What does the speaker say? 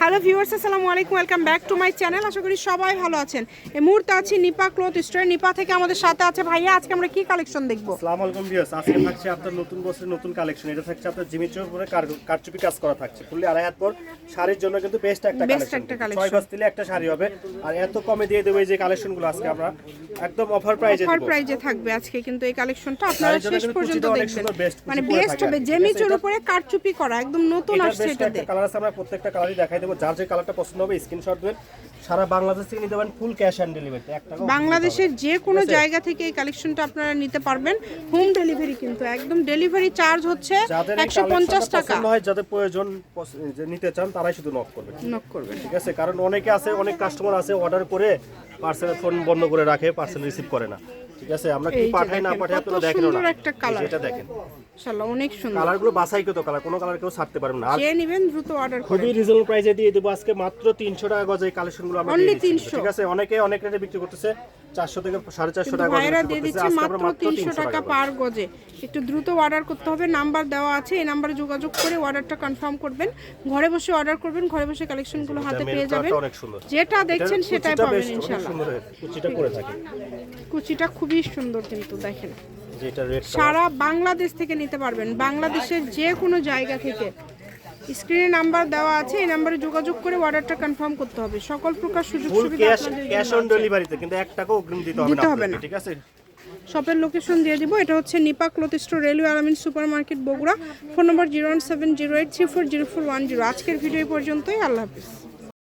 Hello viewers আসসালামু আলাইকুম welcome back to my channel আশা করি সবাই ভালো আছেন। এই মুহূর্তে আছি নিপা ক্লথ স্টোর। নিপা থেকে আমাদের সাথে আছে ভাইয়া। আজকে আমরা কি কালেকশন দেখব? আসসালামু আলাইকুম ভিউয়ার্স আজকে থাকছে আপনার নতুন বছরের নতুন কালেকশন এটা থাকছে আপনার জিমিচের উপরে কার- কারচুপি কাজ করা থাকছে। ফুললি আড়াই হাত পর শাড়ির জন্য কিন্তু বেস্ট একটা কালেকশন। ছয় গজ দিলে একটা শাড়ি হবে। আর এত কমে দিয়ে দেবো এই যে কালেকশনগুলো আজকে আমরা। একদম অফার প্রাইজে অফার প্রাইজে থাকবে আজকে কিন্তু এই কালেকশনটা আপনারা শেষ পর্যন্ত দেখবেন। মানে বেস্ট হবে। জেমিচুর এটা- উপরে কারচুপি করা। একদম নতুন আসছে বেস্ট এটা কালার আছে। আমরা প্রত্যেকটা কালারই দেখাই দেবো। যার যে কালারটা পছন্দ হবে স্ক্রিনশট দেবেন। সারা বাংলাদেশ থেকে নিতে পারেন ফুল ক্যাশ অন ডেলিভারি বাংলাদেশের যে কোনো জায়গা থেকে এই কালেকশনটা আপনারা নিতে পারবেন। হোম ডেলিভারি কিন্তু একদম ডেলিভারি চার্জ হচ্ছে যাদের একশো পঞ্চাশ টাকা। পছন্দ হয় যাদের প্রয়োজন যে নিতে চান তারাই শুধু নক করবেন নক করবেন ঠিক আছে? কারণ অনেকে আছে অনেক কাস্টমার আছে অর্ডার করে পার্সেলের ফোন বন্ধ করে রাখে পার্সেল রিসিভ করে না। ঠিক আছে? আমরা কি পাঠাই না পাঠাই আপনারা দেখেন না। এটা দেখেন। ইনশাআল্লাহ অনেক সুন্দর। কালারগুলো বাছাই কত কালার কোনো কালার কেউ ছাড়তে পারবেন না। যে নেবেন দ্রুত অর্ডার খুবই রিজনেবল প্রাইসে দিয়ে দেবো। আজকে মাত্র তিনশো টাকা গজে এই কালেকশনগুলো আমরা। 300 ঠিক আছে? অনেকে অনেক রেটে বিক্রি করতেছে। চারশো থেকে সাড়ে চারশো টাকা গজে ভাইরা দিয়ে। দিচ্ছে মাত্র তিনশো টাকা পার গজে। একটু দ্রুত অর্ডার করতে হবে। নাম্বার দেওয়া আছে। এই নাম্বারে যোগাযোগ করে অর্ডারটা কনফার্ম করবেন। ঘরে বসে অর্ডার করবেন। ঘরে বসে কালেকশনগুলো হাতে পেয়ে যাবেন। অনেক সুন্দর। যেটা দেখছেন সেটাই কুচিটা পাবেন ইনশাআল্লাহ। কুচিটা করে থাকে। কুচিটা খুবই সুন্দর কিন্তু দেখেন। সারা বাংলাদেশ থেকে নিতে পারবেন। বাংলাদেশের যে কোনো জায়গা থেকে। স্ক্রিনে নাম্বার দেওয়া আছে এই নাম্বারে যোগাযোগ করে অর্ডারটা কনফার্ম করতে হবে। সকল প্রকার সুযোগ সুবিধা ক্যাশ অন ডেলিভারিতে কিন্তু এক টাকাও অগ্রিম দিতে হবে না হবে না। ঠিক আছে? শপের লোকেশন দিয়ে দিব। এটা হচ্ছে Nipa cloth store railway Alamin super market Bogura. Phone number zero one seven zero eight three four zero four one zero. আজকের ভিডিও পর্যন্তই। আল্লাহ হাফিজ।